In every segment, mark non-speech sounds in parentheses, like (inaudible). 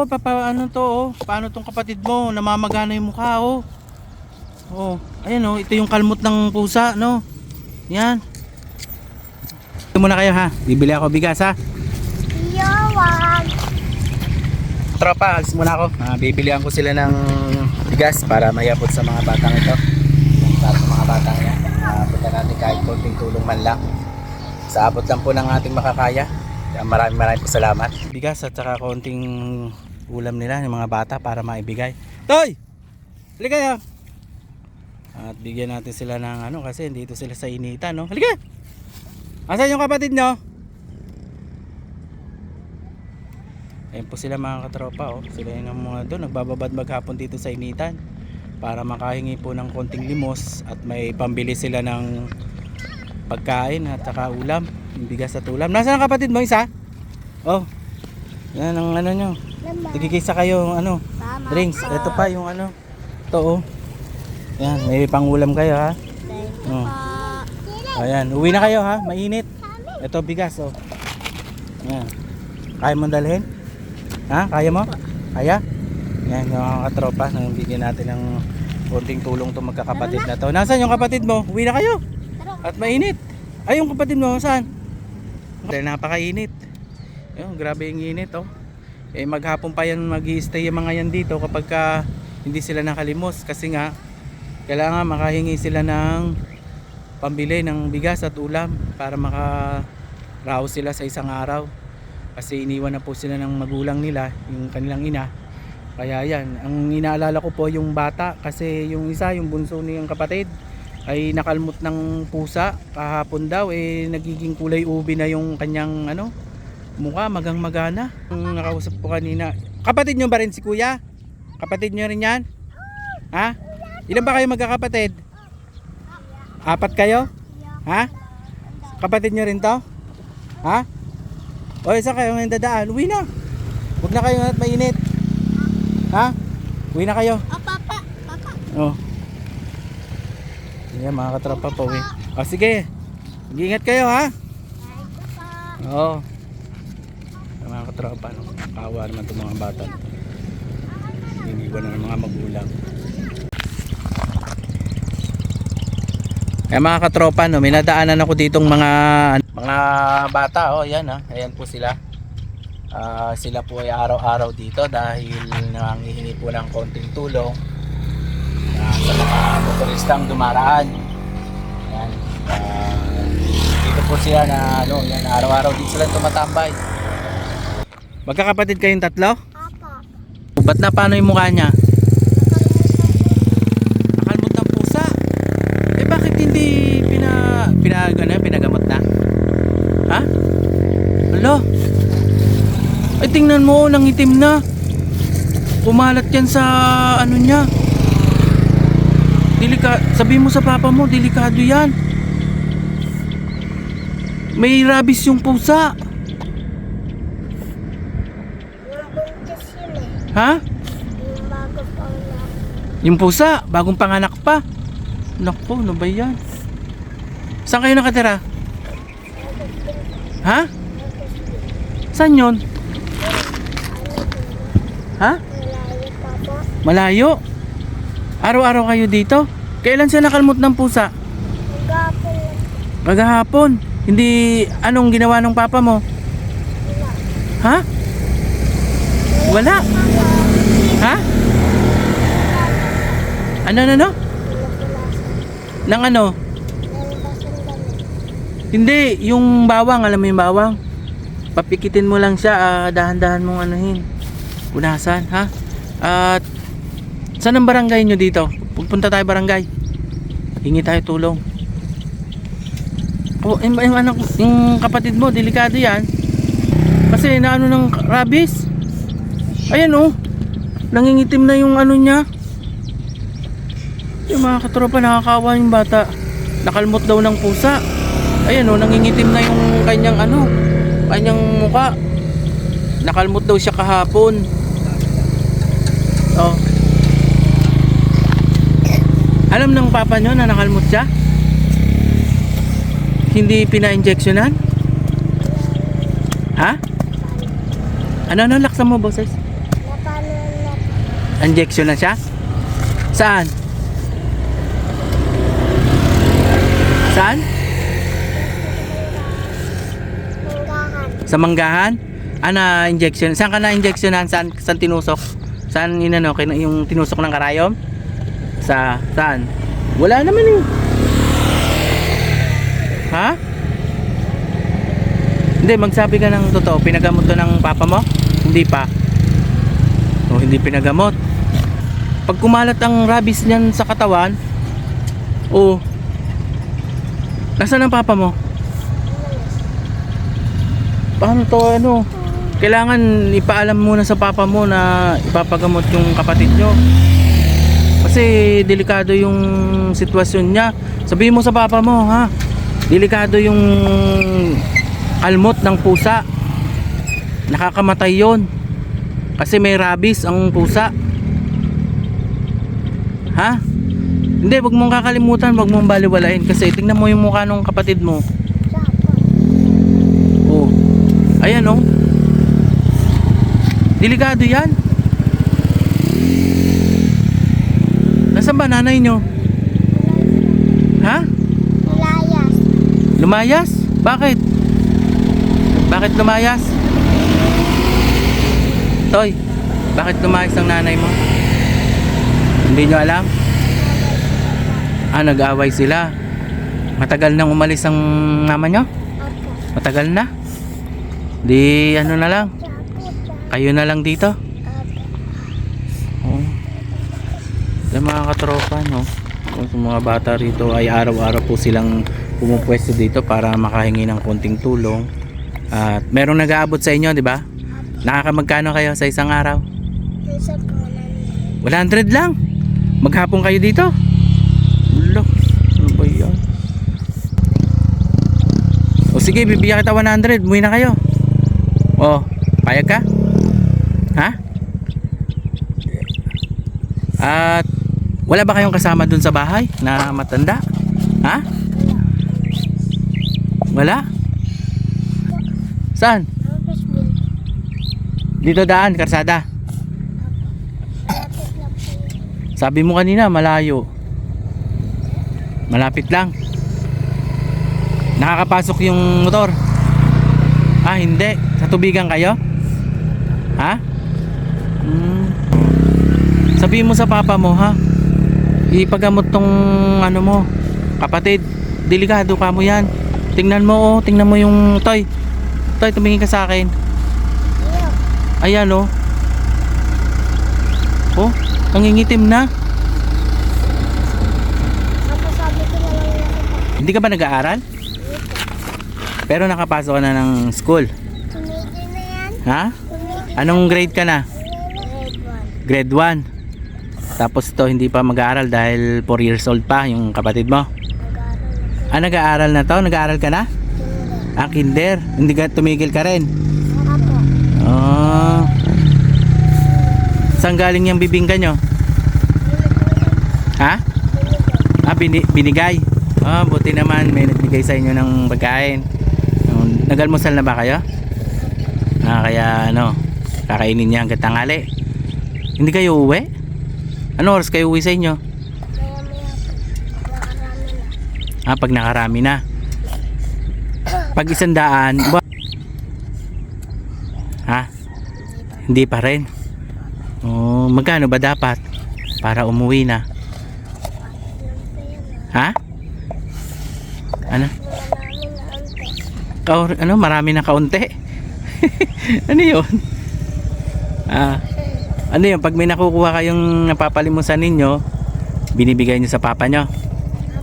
Oh, papa, ano to, oh? Paano tong kapatid mo? Namamagana yung mukha, oh. Oh, ayan, oh. Ito yung kalmot ng pusa, no? Yan. Ito muna kayo, ha? Bibili ako bigas, ha? Yawag. Tropa, alis muna ako. Ah, bibilihan ko sila ng bigas para mayabot sa mga batang ito. Para sa mga batang yan. Ah, punta natin kahit konting tulong man lang. Sa abot lang po ng ating makakaya. Kaya maraming maraming po salamat. Bigas at saka konting ulam nila ng mga bata para maibigay. Toy! Halika kayo! At bigyan natin sila ng ano kasi dito sila sa initan, no? Halika! Asan yung kapatid nyo? Ayun po sila mga katropa oh. Sila yung mga doon nagbababad maghapon dito sa initan para makahingi po ng konting limos at may pambili sila ng pagkain at saka ulam, bigas at ulam. Nasaan ang kapatid mo isa? Oh. Yan ang ano nyo. Tigigisa kayo ano, Tama. drinks. Ito pa yung ano. Ito oh. Yan, may pangulam kayo ha. Oh. Ayan, uwi na kayo ha, mainit. Ito bigas oh. Yan. Kaya mo dalhin? Ha? Kaya mo? Kaya? Yan yung mga katropa nang bigyan natin ng konting tulong to magkakapatid na to. Nasaan yung kapatid mo? Uwi na kayo. At mainit. Ay yung kapatid mo saan? Dahil napakainit. Ayun, grabe yung init oh. Eh maghapon pa yan mag-stay yung mga yan dito kapag ka hindi sila nakalimos. Kasi nga kailangan makahingi sila ng pambili ng bigas at ulam para makaraos sila sa isang araw. Kasi iniwan na po sila ng magulang nila yung kanilang ina. Kaya yan ang inaalala ko po yung bata. Kasi yung isa yung bunso niyang kapatid ay nakalmot ng pusa. Kahapon daw eh nagiging kulay ubi na yung kanyang ano mukha magang magana yung nakausap ko kanina kapatid nyo ba rin si kuya? kapatid nyo rin yan? ha? ilan ba kayo magkakapatid? apat kayo? ha? kapatid nyo rin to? ha? o isa kayo ngayon dadaan uwi na huwag na kayo at mainit ha? uwi na kayo Oh, papa. Papa. Oh. Yan mga katropa po eh. Oh, sige. Mag-ingat kayo ha. Oo. Mga katropa no. Kawa naman itong mga bata. Iniwan na ng mga magulang. Yan mga katropa no, may nadaanan ako ditong mga mga bata oh, yan ha. Ayan po sila. Ah, sila po ay araw-araw dito dahil nangihingi po ng konting tulong ah, sa mga motoristang dumaraan. Yan. Ah, dito po sila na ano, yan araw-araw dito sila tumatambay. Magkakapatid kayong tatlo? Papa. Ba't na paano yung mukha niya? Nakalmot ng pusa. Eh bakit hindi pina pina ano, pinagamot na? Ha? Alo? Ay tingnan mo, nangitim na. Kumalat yan sa ano niya. Delika, sabi mo sa papa mo, delikado yan. May rabies yung pusa. Yung buntis yun eh. Ha? Yung pusa, bagong panganak pa. Naku, ano ba yan? Saan kayo nakatira? Ha? Saan yun? Ha? Malayo? Araw-araw kayo dito? Kailan siya nakalmot ng pusa? Maghahapon. Hindi, anong ginawa ng papa mo? Ha? Wala? Ha? Ano, ano, ano? Nang ano? Hindi, yung bawang, alam mo yung bawang? Papikitin mo lang siya, ah, dahan-dahan mong anuhin. Punasan, ha? At saan ang barangay nyo dito? Pupunta tayo barangay. Hingi tayo tulong. Oh, yung, yung anak, yung kapatid mo, delikado yan. Kasi naano ng rabies. Ayan oh. Nangingitim na yung ano niya. Yung mga katropa nakakawa yung bata. Nakalmot daw ng pusa. Ayan oh, nangingitim na yung kanyang ano, kanyang muka. Nakalmot daw siya kahapon. Oh. Alam ng papa nyo na nakalmot siya? Hindi pina-injectionan? Ha? Ano ano laksa mo boses? injection na siya? Saan? Saan? Manggahan. Sa manggahan? Ah, injection. Saan ka na injectionan? Saan, saan tinusok? Saan inano, kin- yung tinusok ng karayom? Sa, saan? Wala naman eh. Ha? Hindi, magsabi ka ng totoo. Pinagamot to ng papa mo? Hindi pa. O, hindi pinagamot. Pag kumalat ang rabies niyan sa katawan, o, nasaan ang papa mo? paano to ano? Kailangan ipaalam muna sa papa mo na ipapagamot yung kapatid nyo. Kasi delikado yung sitwasyon niya. Sabihin mo sa papa mo ha? Delikado yung almot ng pusa. Nakakamatay yon kasi may rabies ang pusa. Ha hindi wag mong kakalimutan wag mong baliwalain kasi tingnan mo yung mukha ng kapatid mo Oh. Ayan oh. Delikado yan. Nasaan ba nanay nyo? Ha? Malayas. Lumayas? Bakit? Bakit lumayas? Toy, bakit lumayas ang nanay mo? Hindi nyo alam? Ah, nag-away sila. Matagal nang umalis ang mama nyo? Matagal na? Di ano na lang, kayo na lang dito. Oo. Yung mga katropa, no? Yung mga bata rito ay araw-araw po silang pumupwesto dito para makahingi ng konting tulong. At merong nag-aabot sa inyo, di ba? Nakakamagkano kayo sa isang araw? Isa po na 100 lang. Maghapon kayo dito. O sige, bibigyan kita 100. Muwi na kayo. O, payag ka? Ha? At wala ba kayong kasama dun sa bahay na matanda? Ha? Wala? Saan? Dito daan, karsada. Sabi mo kanina, malayo. Malapit lang. Nakakapasok yung motor. Ah, hindi. Sa tubigan kayo? Ha? Hmm. Sabihin mo sa papa mo, ha? Ipagamot tong ano mo, kapatid. Delikado ka mo yan. Tingnan mo, oh. Tingnan mo yung toy. Toy, tumingin ka sa akin. Ayan, oh. Oh, nangingitim na. Hindi ka ba nag-aaral? Pero nakapasok ka na ng school. Tumigil na yan. Ha? Tumigil. Anong grade ka na? Grade 1. Grade 1. Tapos to hindi pa mag-aaral dahil 4 years old pa yung kapatid mo. Mag-aaral na. Ah, nag-aaral na to? Nag-aaral ka na? Kinder. Ah, kinder. Hindi ka tumigil ka rin. Saka po. Oh. Saan galing yung bibingka nyo? Ha? Ah, bini- binigay. Ah, buti naman may nagbigay sa inyo ng pagkain. Nag-almusal na ba kayo? Ah, kaya ano, kakainin niya hanggang tanghali. Hindi kayo uwi? Ano oras kayo uwi sa inyo? Ah, pag nakarami na. Pag isandaan, ba? Ha? Hindi pa rin. Oh, magkano ba dapat para umuwi na? Ha? Ano? Wala namin na ante. Ka- ano, marami na kaunti. (laughs) ano 'yun? Ah, ano 'yun pag may nakukuha kayong napapalimusan ninyo, binibigay niyo sa papa nyo?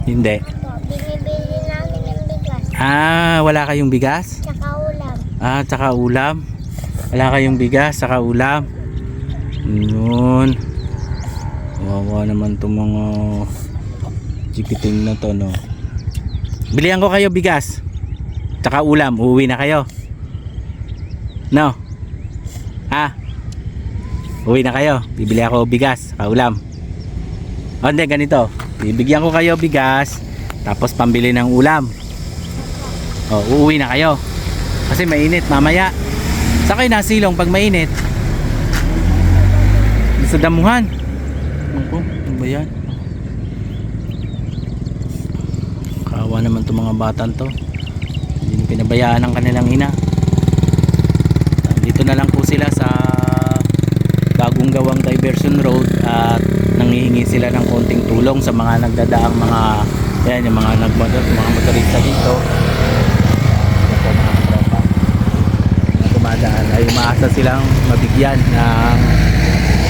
Hindi. Binibili namin ng bigas. Ah, wala kayong bigas? Tsaka ulam. Ah, tsaka ulam. Wala kayong bigas, tsaka ulam. Yun. Wawa naman itong mga chikiting na to, no. Bilihan ko kayo bigas. Tsaka ulam, uuwi na kayo. No? Ha? Uwi na kayo. Bibili ako bigas, tsaka ulam. O hindi, ganito. Bibigyan ko kayo bigas, tapos pambili ng ulam. O, uuwi na kayo. Kasi mainit mamaya. Sa kayo nasilong pag mainit. sa damuhan. Po? Ano ba yan? Kawa naman itong mga batan to. Pinabayaan ng kanilang ina. Dito na lang po sila sa bagong gawang diversion road at nangihingi sila ng konting tulong sa mga nagdadaang mga yan, yung mga nagmotor, mga motorista dito. Po mga tropa. Ay umaasa silang mabigyan ng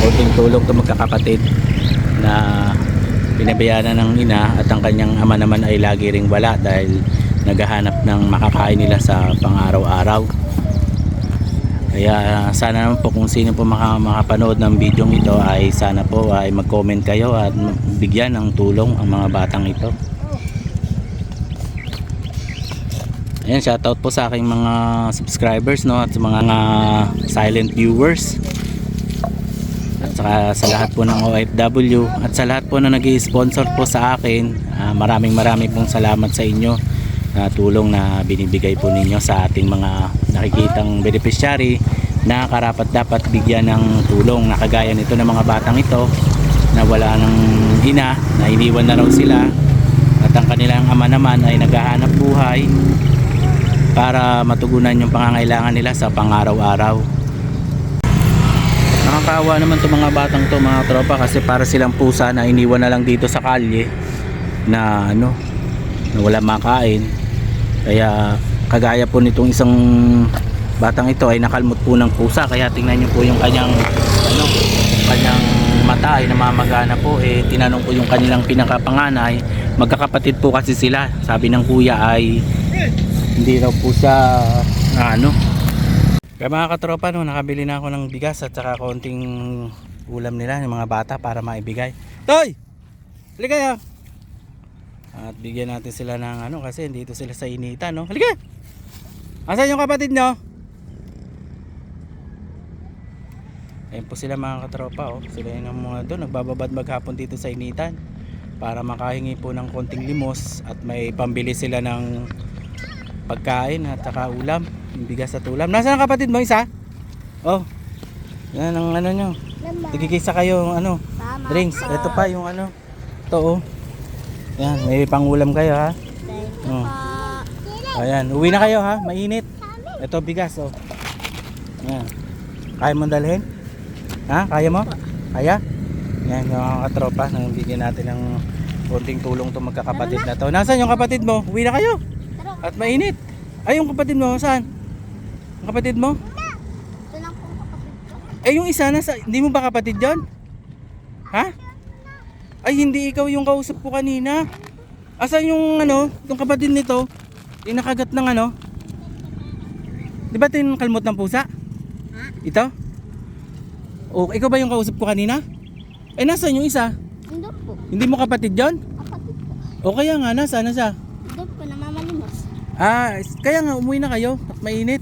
konting tulong to magkakapatid na pinabayaan na ng ina at ang kanyang ama naman ay lagi ring wala dahil naghahanap ng makakain nila sa pang-araw-araw. Kaya sana naman po kung sino po maka, makapanood ng video ito ay sana po ay mag-comment kayo at bigyan ng tulong ang mga batang ito. Ayan, shoutout po sa aking mga subscribers no at sa mga mga silent viewers. At saka sa lahat po ng OFW at sa lahat po na nag sponsor po sa akin, ah, maraming maraming pong salamat sa inyo na tulong na binibigay po ninyo sa ating mga nakikitang beneficiary na karapat dapat bigyan ng tulong na kagaya nito ng mga batang ito na wala ng ina, na iniwan na raw sila at ang kanilang ama naman ay naghahanap buhay para matugunan yung pangangailangan nila sa pang-araw-araw. Nakakaawa naman itong mga batang to mga tropa kasi para silang pusa na iniwan na lang dito sa kalye na ano na wala makain. Kaya kagaya po nitong isang batang ito ay nakalmot po ng pusa. Kaya tingnan niyo po yung kanyang ano kanyang mata ay namamagana po. Eh tinanong ko yung kanilang pinakapanganay. Magkakapatid po kasi sila. Sabi ng kuya ay hindi raw po siya na ano. Kaya mga katropa no nakabili na ako ng bigas at saka konting ulam nila ng mga bata para maibigay. Toy! Halika kayo at bigyan natin sila ng ano kasi dito sila sa inita no? Halika! Asan yung kapatid nyo? Ayun po sila mga katropa oh. sila yung mga doon nagbababad maghapon dito sa initan para makahingi po ng konting limos at may pambili sila ng pagkain at saka ulam yung bigas at ulam. Nasaan ang kapatid mo isa? oh yan ang ano nyo. Tigigisa kayo ng ano Mama. drinks. Ito pa yung ano. To oh yan may pangulam kayo ha? Thank Oh. po. ayan uwi na kayo ha? Mainit. Ito bigas oh. Yan kaya mo dalhin? Ha? Kaya mo? Kaya? Yan yung mga katropa nang bigyan natin ng konting tulong to magkakapatid na. to. Nasaan yung kapatid mo? Uwi na kayo. At mainit. Ay yung kapatid mo saan? Ang kapatid mo? Ito lang po ang kapatid ko. eh yung isa nasa hindi mo ba kapatid yon ha ay hindi ikaw yung kausap ko kanina asan yung ano yung kapatid nito yung nakagat ng ano di ba yung kalmot ng pusa ito o ikaw ba yung kausap ko kanina eh nasaan yung isa Hindi po. hindi mo kapatid yon Kapatid ko. o kaya nga nasa na siya Hindi po. Namamalimos. Ah, kaya nga umuwi na kayo at mainit.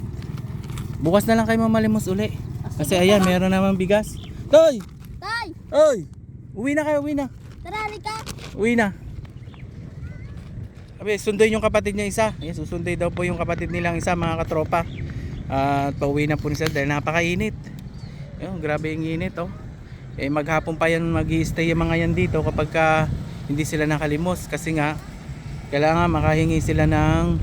Bukas na lang kayo mamalimos uli. Kasi ayan, meron naman bigas. Toy! Tay! Oy! Uwi na kayo, uwi na. Tara, halika. Uwi na. Sabi, sundoy yung kapatid niya isa. Ayan, susundoy daw po yung kapatid nilang isa, mga katropa. At pauwi na po nila dahil napakainit. Ayun, grabe yung init, oh. Eh, maghapon pa yan mag stay yung mga yan dito kapag ka hindi sila nakalimos. Kasi nga, kailangan makahingi sila ng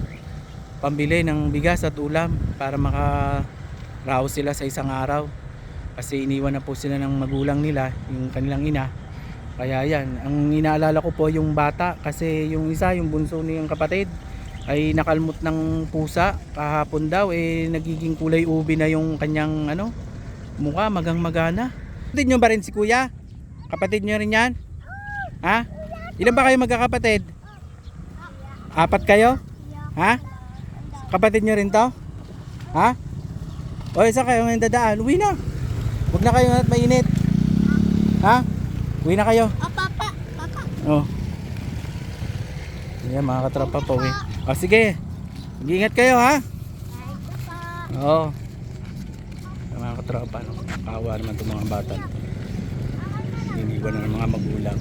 pambili ng bigas at ulam para makaraos sila sa isang araw. Kasi iniwan na po sila ng magulang nila, yung kanilang ina. Kaya yan, ang inaalala ko po yung bata kasi yung isa, yung bunso niyang kapatid ay nakalmot ng pusa kahapon daw eh nagiging kulay ubi na yung kanyang ano mukha magang magana. Kapatid nyo ba rin si kuya? Kapatid nyo rin yan? Ha? Ilan ba kayo magkakapatid? Apat kayo? Ha? Kapatid nyo rin to? Ha? O isa kayo ngayon dadaan, uwi na. Huwag na kayo at mainit. Ha? Uwi na kayo. Oh, papa. Papa. Oh. Yan mga katropa po eh. O sige. Mag-ingat kayo ha. Oo. Yung Mga katropa no. Kawa naman itong mga bata. Iniwan na ng mga magulang.